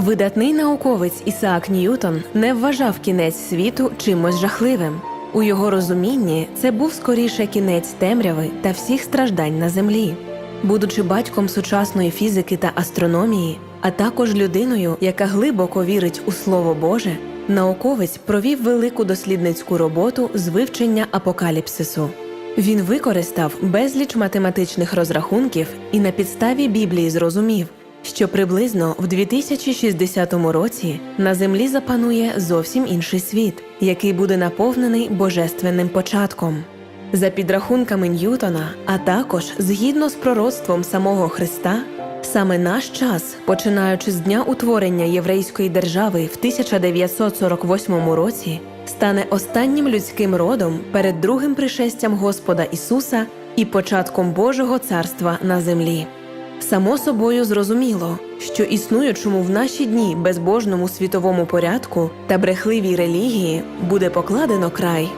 Видатний науковець Ісаак Ньютон не вважав кінець світу чимось жахливим. У його розумінні це був скоріше кінець темряви та всіх страждань на землі. Будучи батьком сучасної фізики та астрономії, а також людиною, яка глибоко вірить у Слово Боже, науковець провів велику дослідницьку роботу з вивчення апокаліпсису. Він використав безліч математичних розрахунків і на підставі Біблії зрозумів, що приблизно в 2060 році на землі запанує зовсім інший світ, який буде наповнений божественним початком. За підрахунками Ньютона, а також згідно з пророцтвом самого Христа, саме наш час, починаючи з дня утворення єврейської держави в 1948 році, стане останнім людським родом перед другим пришестям Господа Ісуса і початком Божого царства на землі. Само собою зрозуміло, що існуючому в наші дні безбожному світовому порядку та брехливій релігії буде покладено край.